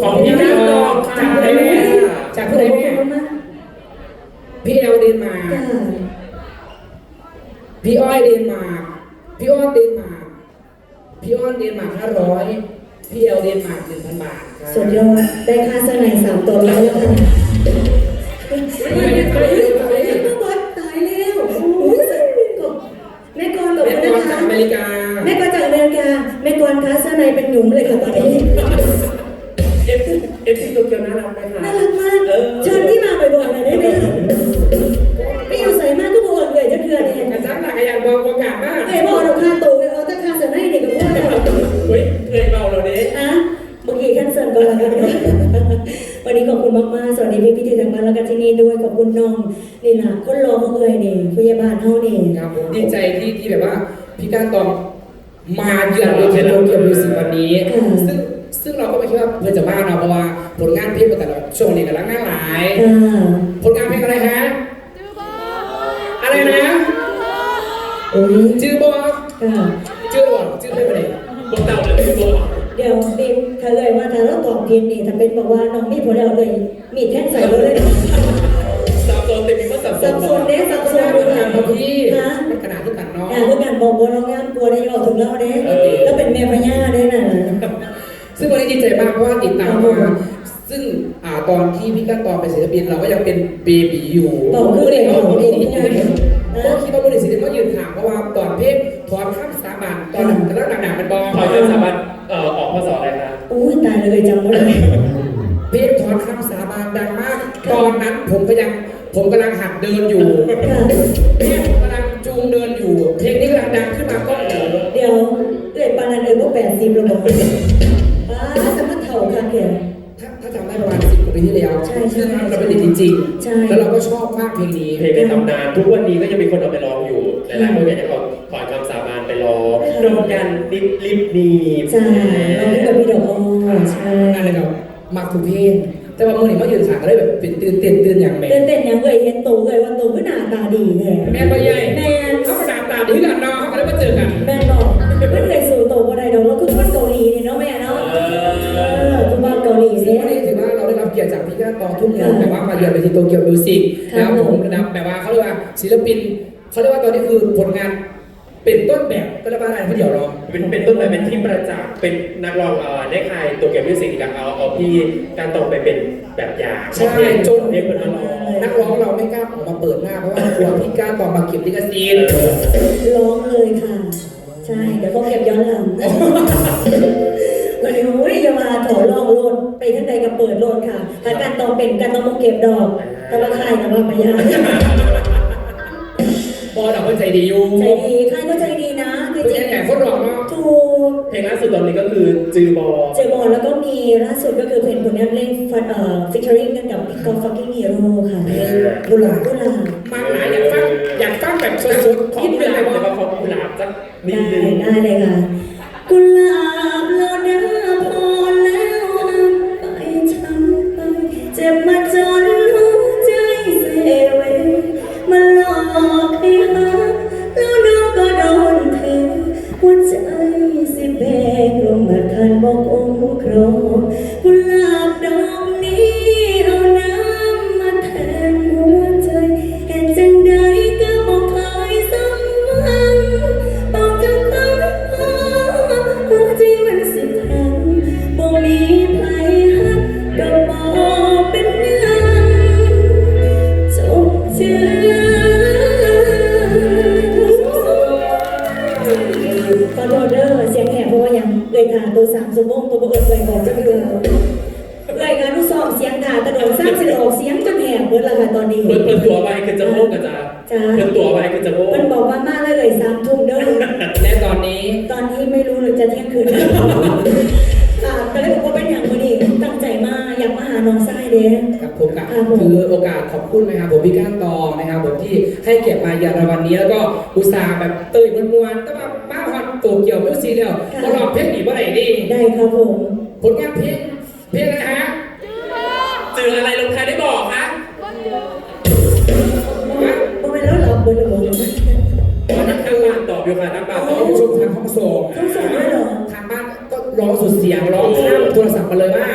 ของพี่ก้าวตองจากผู้ใดแม่จากผู้ใดแม่ขอบคุณมากพี่เอลเดนมาร์กพี่อ้อยเดนมาร์กพี่อ้อนเดนมาร์กพี่อ้อนเดนมาร์กห้าร้อยพี่เอลเดนมาร์กหนึ่งพันบาทครับสุดยอดได้ค่าเสื้อในสามตัวแล้วแล้วค่ะไม่ไม่ไม่ไม่ไม่แม่บอสตายแล้วแม่กรกับแม่คุณกนะรจากคะอเมริกาแม่กรจากอเมริกาแม่กรคะเสื้อในเป็นหยุมเลยค่ะตอนนี้ เอฟซีโตเกียวน่ารักไหมคะน่ารักมากเชิญที่มาบ่อยๆหน่อยได้ไหมคะไม่อยู่ใส่มากก็บอกว่าเลยจะเถื่อนเองกระจับหลักอย่างบอกโอกาสมากไอ้บอกเราค่าตัวเอาแต่ค่าเสื้อในเด็กกับพ่อเนี่ยเฮ้ยเคยเบาเราเด้อะเมื่อกี้แคนเซิลก่อนแล้วกันวันนี้ขอบคุณมากๆสวัสดีพี่พี่ที่ทางบ้านแล้วก็ที่นี่ด้วยขอบคุณน้องนี่นะคนรอเขาเอ่ยนี่พยาบาลเฮานี่ครับผมดีใจที่ที่แบบว่าพี่ก้านตองมาเยือนเราเป็นโตเกียวมิวสิกวันนี้ ซึ่ง ซึ่งเราก็ไม่คิดว่าเพื่อนจะบ้าเราเพราะว่าผลงานเพลงแต่ละช่วงนี้กำลังน่าหลาย อ่าผลงานเพลงอะไรฮะอะไรนะโอ้ยชื่อบอกค่ะชื่อบอกชื่อเพลงอะไรบอกเต่าเลยพี่บอกเดี๋ยวบิ๊กถ้าเลยว่าถ้าเราตอบผิดนี่ถ้าเป็นบอกว่าน้องมีผลแล้วเลย มีดแท่งใส่เราเลยสับ ใจมากเพราะว่าติดตามมาซึ่งอ่าตอนที่พี่ก้าตองเป็นศิลปินเราก็ยังเป็นเบบีอยู่บอกคือเด็กก็ของดีเด็กใจไงก็คิดว่าบริษัทก็ยืนถามเพราะว่าตอนเพลงถอนข้ามสาบานตอน สมัครเถ่าค่ะเดี๋ยวถ้าถ้าจำได้ประมาณสิบกว่าปีที่แล้วใช่ใช่ซึ่งเราเป็นเด็กจริงใช่ ๆแล้วเราก็ชอบมากเพลงนี้ เพลงในตำนานทุกวันนี้ก็ยังมีคนเอาไปร้องอยู่หลายๆคนก็ยังเอาถอนคำสาบานไปร้องโดนยันลิบลิบหนีบใช่เราที่แบบพี่ดอกอ้อใช่นั่นเลยครับมักทุกเพลงแต่ว่ามื่อนี้มายืนขางก็ได้แบบเป็นตื่นเต้นตื่นอย่างแม่เต้นเต้นยังเอ้ยเห็นตูเอ้ยว่าตูก็หน้าตาดีเลยแม่ก็ใหญ่ มาเยือนเวทีโตเกียวมิวสิกนะครับผมนะครับแบบว่าเขาเรียกว่าศิลปินเขาเรียกว่าตอนนี้คือผลงานเป็นต้นแบบก็เรียกว่าอะไรพี่เดี๋ยวรอเป็นเป็นต้นแบบเป็นที่ประจักษ์เป็นนักร้องเอ่อได้ใครตัวเก็บมิวสิกกับเอาเอาพี่การตองไปเป็นแบบอย่างใช่จนเรียกคนมาร้องนักร้องเราไม่กล้าออกมาเปิดหน้าเพราะว่ากลัวพี่ก้านตองมาเก็บลิขสิทธิ์ร้องเลยค่ะ ใช่เดี๋ยวเขาเก็บย้อนหลัง วันนี้โอ้ยอย่ามาถอลองโลดไปทั้งใดกับเปิดโลดค่ะถ้าการตองเป็นการต้องมาเก็บดอกแต่ว่าใครนะว่าไปยากบอลเราก็ใจดีอยู่ใจดีใครก็ใจดีนะคือเป็นจริงยังไงคนรองเนาะถูกเพลงล่าสุดตอนนี้ก็คือจือบอเจอบอลแล้วก็มีล่าสุดก็คือเพลงผลงานเพลงฟันเอ่อฟิชเชอริงกันกับพี่กอล์ฟฟักกิ้งฮีโร่ค่ะเพลงกุหลาบกุหลาบมากหลายอยากฟังอยากฟังแบบสดๆขขอองกุเพื่อนหเลลายบว่าแต่ว่าขอกุหลาบสักนิดได้นึงได้เลยค่ะกุหลาบ มที่ให้เกียรติมาเยือนเราวันนี้แล้วก็อุตส่าห์แบบเตยมวนๆแต่ว่ามาฮอตตัวเกี่ยวมิวสิกแล้วมาลองเพลงอีกเมื่อไหร่ดีได้ครับผมผลงานเพลงเพลงอะไรฮะเจออะไรลงท้ายได้บอกคะบ่เป็นแล้วเหรอเบอร์ระบบนักทางบ้านตอบอยู่ค่ะนักบ้านตต้ออบงอยู่ชมทางห้องส่งต้องส่งด้วยเหรอทางบ้านก็ร้องสุดเสียงร้องข้ามโทรศัพท์มาเลยว่า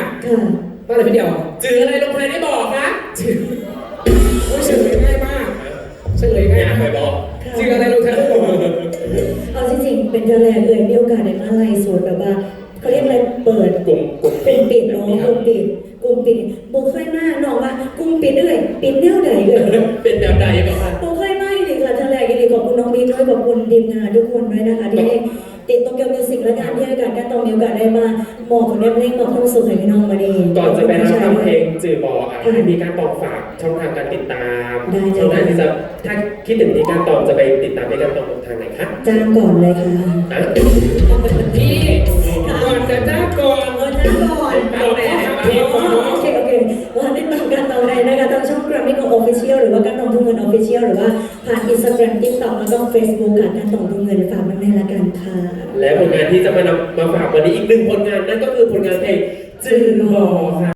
ทีมงานทุกคนด้วยนะคะที่ได้ติดโตเกียวมิวสิกและงานที่ให้การการตองมีโอกาสได้มาหมอบของเนเพลงมอบความสุขให้พี่น้องมาดีก่อนจะไปรับขอบฟังคุณเพลพี่งจือบอกอะให้มีการตอบฝากช่องทางการติดตามได้ช่องทางที่จะถ้าคิดถึงที่การตอบจะไปติดตามที่การตอบทางไหนคะจ้างก่อนเลยค่ะอะพี่ก่อนจะจ้างก่อนเออจ้างก่อนเอาแม่เพลงก่อนเนาะโอเคโอเคว่าติ ได้นะคะทางช่อง Grammy Go Official หรือว่าการตองทุนเงินออฟฟิเชียลหรือว่าผ่านอินสตาแกรมติ๊กตอกแล้วก็เฟซบุ๊กค่ะการตองทุนเงินฝากไว้ในละกันค่ะ และผลงานที่จะมานำมาฝากวันนี้อีกหนึ่งผลงานนั่นก็คือผลงานเพลงจือหอค่ะ